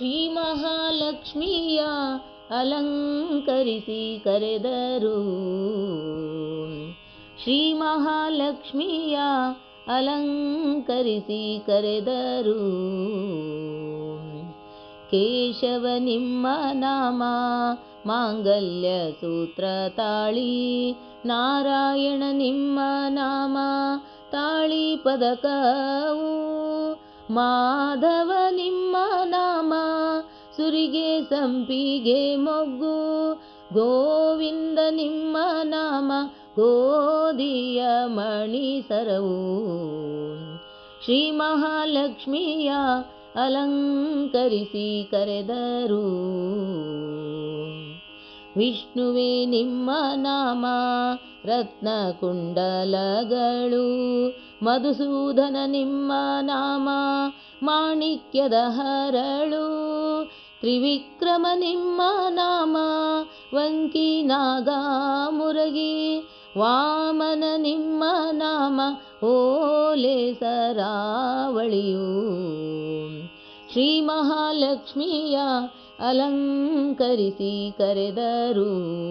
ಶ್ರೀ ಮಹಾಲಕ್ಷ್ಮಿಯ ಅಲಂಕರಿಸಿ ಕರೆದರು ಶ್ರೀ ಮಹಾಲಕ್ಷ್ಮಿಯ ಅಲಂಕರಿಸಿ ಕರೆದರು ಕೇಶವ ನಿಮ್ಮ ನಾಮ ಮಾಂಗಲ್ಯ ಸೂತ್ರ ತಾಳಿ ನಾರಾಯಣ ನಿಮ್ಮ ನಾಮ ತಾಳಿ ಪದಕವು ಮಾಧವ ನಿಮ್ಮ ನಾಮ, ಸುರಿಗೆ ಸಂಪಿಗೆ ಮೊಗ್ಗು. ಗೋವಿಂದ ನಿಮ್ಮ ನಾಮ, ಗೋಧಿಯ ಮಣಿ ಸರವು. ಶ್ರೀ ಮಹಾಲಕ್ಷ್ಮಿಯ ಅಲಂಕರಿಸಿ ಕರೆದರು. ವಿಷ್ಣುವೇ ನಿಮ್ಮ ನಾಮ ರತ್ನ ಕುಂಡಲಗಳು ಮಧುಸೂದನ ನಿಮ್ಮ ನಾಮ ಮಾಣಿಕ್ಯದ ಹರಳು. ತ್ರಿವಿಕ್ರಮ ನಿಮ್ಮ ನಾಮ ವಂಕಿ ನಾಗ ಮುರಗಿ. ವಾಮನ ನಿಮ್ಮ ನಾಮ ಓಲೆ ಸರಾವಳಿಯು. ಶ್ರೀ ಮಹಾಲಕ್ಷ್ಮಿಯ ಅಲಂಕರಿಸಿ ಕರೆದರು.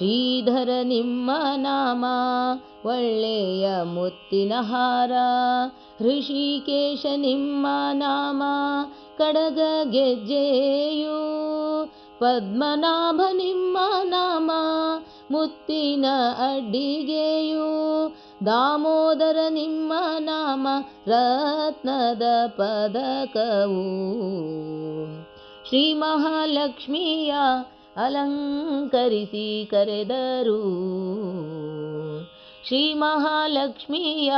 ಶ್ರೀಧರ ನಿಮ್ಮ ನಾಮ, ಒಳ್ಳೆಯ ಮುತ್ತಿನ ಹಾರ. ಋಷಿಕೇಶ ನಿಮ್ಮ ನಾಮ, ಕಡಗ ಗೆಜ್ಜೆಯು. ಪದ್ಮನಾಭ ನಿಮ್ಮ ನಾಮ, ಮುತ್ತಿನ ಅಡ್ಡಿಗೆಯು ದಾಮೋದರ ನಿಮ್ಮ ನಾಮ, ರತ್ನದ ಪದಕವು. ಶ್ರೀ ಮಹಾಲಕ್ಷ್ಮಿಯ ಅಲಂಕರಿಸಿ ಕರೆದರು. ಶ್ರೀ ಮಹಾಲಕ್ಷ್ಮಿಯ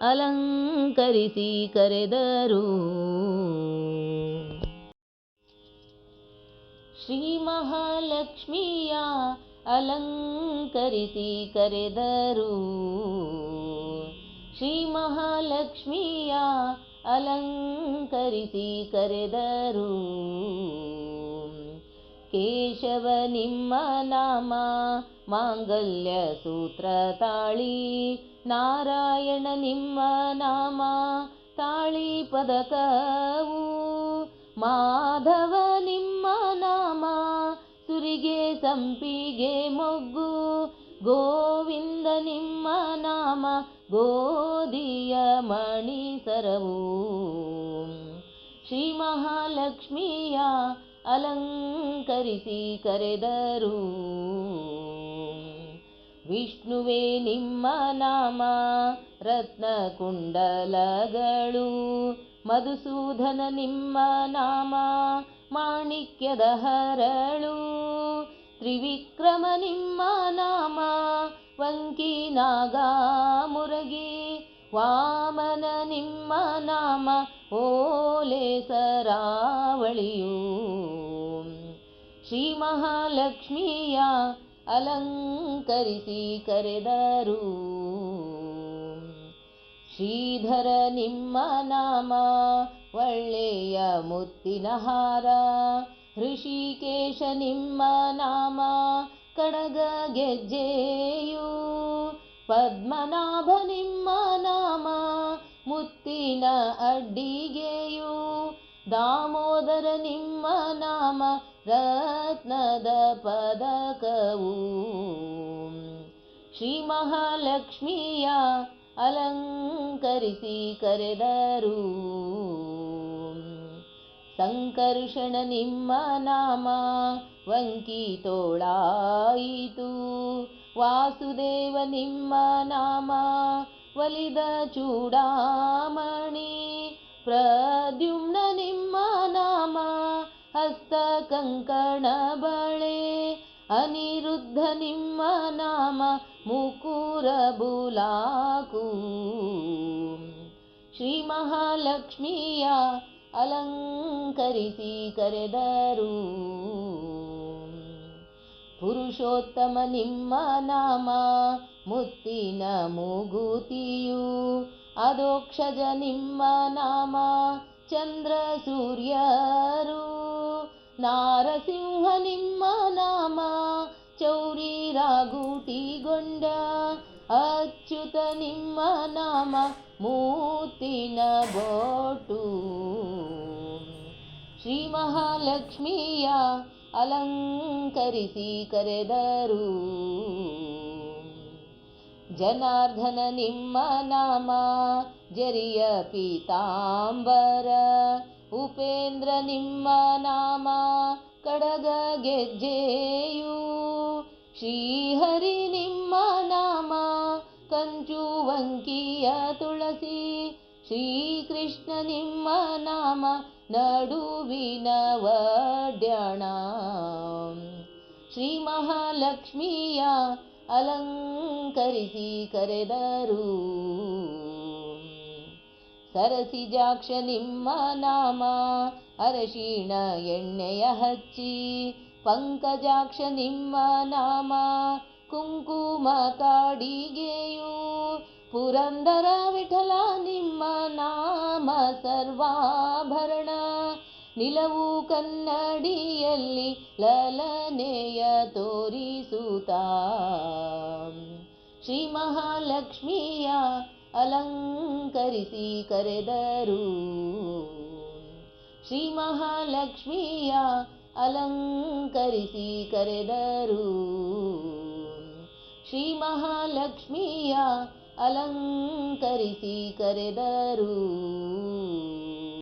ಅಲಂಕರಿಸಿ ಕರೆದರು. ಶ್ರೀ ಮಹಾಲಕ್ಷ್ಮಿಯ ಅಲಂಕರಿಸಿ ಕರೆದರು. ಶ್ರೀ ಮಹಾಲಕ್ಷ್ಮಿಯ ಅಲಂಕರಿಸಿ ಕರೆದರು. ಕೇಶವ ನಿಮ್ಮ ನಾಮ ಮಾಂಗಲ್ಯ ಸೂತ್ರ ತಾಳಿ ನಾರಾಯಣ ನಿಮ್ಮ ನಾಮ ತಾಳಿ ಪದಕವು ಮಾಧವ ನಿಮ್ಮ ನಾಮ ಸುರಿಗೆ ಸಂಪಿಗೆ ಮೊಗ್ಗು ಗೋವಿಂದ ನಿಮ್ಮ ನಾಮ ಗೋಧಿಯ ಮಣಿ ಸರವು ಶ್ರೀ ಮಹಾಲಕ್ಷ್ಮಿಯ ಅಲಂಕರಿಸಿ ಕರೆದರು. ವಿಷ್ಣುವೇ ನಿಮ್ಮ ನಾಮ ರತ್ನ ಕುಂಡಲಗಳು ಮಧುಸೂದನ ನಿಮ್ಮ ನಾಮ, ಮಾಣಿಕ್ಯದ ಹರಳು. ತ್ರಿವಿಕ್ರಮ ನಿಮ್ಮ ನಾಮ, ವಂಕಿ ನಾಗ ಮುರಗಿ. ವಾಮನ ನಿಮ್ಮ ನಾಮ ಓಲೆ ಸರಾವಳಿಯು ಶ್ರೀ ಮಹಾಲಕ್ಷ್ಮಿಯ ಅಲಂಕರಿಸಿ ಕರೆದರು. ಶ್ರೀಧರ ನಿಮ್ಮ ನಾಮ, ಒಳ್ಳೆಯ ಮುತ್ತಿನ ಹಾರ. ಋಷಿಕೇಶ ನಿಮ್ಮ ನಾಮ, ಕಡಗ ಗೆಜ್ಜೆಯು. ಪದ್ಮನಾಭ ನಿಮ್ಮ ನಾಮ, ಮುತ್ತಿನ ಅಡ್ಡಿಗೆಯು. ದಾಮೋದರ ನಿಮ್ಮ ನಾಮ ರತ್ನದ ಪದಕವು ಶ್ರೀ ಮಹಾಲಕ್ಷ್ಮಿಯ ಅಲಂಕರಿಸಿ ಕರೆದರು ಸಂಕರ್ಷಣ ನಿಮ್ಮ ನಾಮ ವಂಕಿ ತೋಳಾಯಿತು ವಾಸುದೇವ ನಿಮ್ಮ ನಾಮ ಒಲಿದ ಚೂಡಾಮಣಿ ಪ್ರದ್ಯುಮ್ನ ನಿಮ್ಮ ನಾಮ ಹಸ್ತ ಕಂಕಣ ಬಳೆ ಅನಿರುದ್ಧ ನಿಮ್ಮ ನಾಮ ಮುಕುರ ಬುಲಾಕು ಶ್ರೀ ಮಹಾಲಕ್ಷ್ಮಿಯ ಅಲಂಕರಿಸಿ ಕರೆದರು ಪುರುಷೋತ್ತಮ ನಿಮ್ಮ ನಾಮ ಮುತ್ತಿನ ಮೂಗುತಿಯು ಅದೋಕ್ಷಜ ನಿಮ್ಮ ನಾಮ ಚಂದ್ರ ಸೂರ್ಯರು ನಾರಸಿಂಹ ನಿಮ್ಮ ನಾಮ ಚೌರಿ ರಾಗುಟಿಗೊಂಡ ಅಚ್ಯುತ ನಿಮ್ಮ ನಾಮ ಮೂತಿನ ಬೋಟು ಶ್ರೀ ಮಹಾಲಕ್ಷ್ಮಿಯ ಅಲಂಕರಿಸಿ ಕರೆದರು ಜನಾರ್ದನ ನಿಮ್ಮ ನಾಮ ಜರಿಯ ಪೀತಾಂಬರ ಉಪೇಂದ್ರ ನಿಮ್ಮ ನಾಮ ಕಡಗ ಗೆಜ್ಜೆಯು. ಶ್ರೀಹರಿ ನಿಮ್ಮ ನಾಮ ಕಂಚು ವಂಕಿಯ ತುಳಸಿ. ಶ್ರೀಕೃಷ್ಣ ನಿಮ್ಮ ನಾಮ ನಡುವಿನ ವಡ್ಯಾಣ ಶ್ರೀ ಮಹಾಲಕ್ಷ್ಮಿಯ ಅಲಂಕರಿಸಿ ಕರೆದರು. ಸರಸಿಜಾಕ್ಷ ನಿಮ್ಮ ನಾಮ. ಅರಶಿಣ ಎಣ್ಣೆಯ ಹಚ್ಚಿ ಪಂಕಜಾಕ್ಷ ನಿಮ್ಮ ನಾಮ. ಕುಂಕುಮ ಕಾಡಿಗೆಯೂ ಪುರಂದರ ವಿಠಲ ನಿಮ್ಮ ನಾಮ. ಸರ್ವಾಭರಣ ನಿಲವು ಕನ್ನಡಿಯಲ್ಲಿ ಲಲನೆಯ ತೋರಿಸುತ್ತ. ಶ್ರೀ ಮಹಾಲಕ್ಷ್ಮಿಯ ಅಲಂಕರಿಸಿ ಕರೆದರು ಶ್ರೀ ಮಹಾಲಕ್ಷ್ಮಿಯ ಅಲಂಕರಿಸಿ ಕರೆದರು ಶ್ರೀ ಮಹಾಲಕ್ಷ್ಮಿಯ ಅಲಂಕರಿಸಿ ಕರೆದರು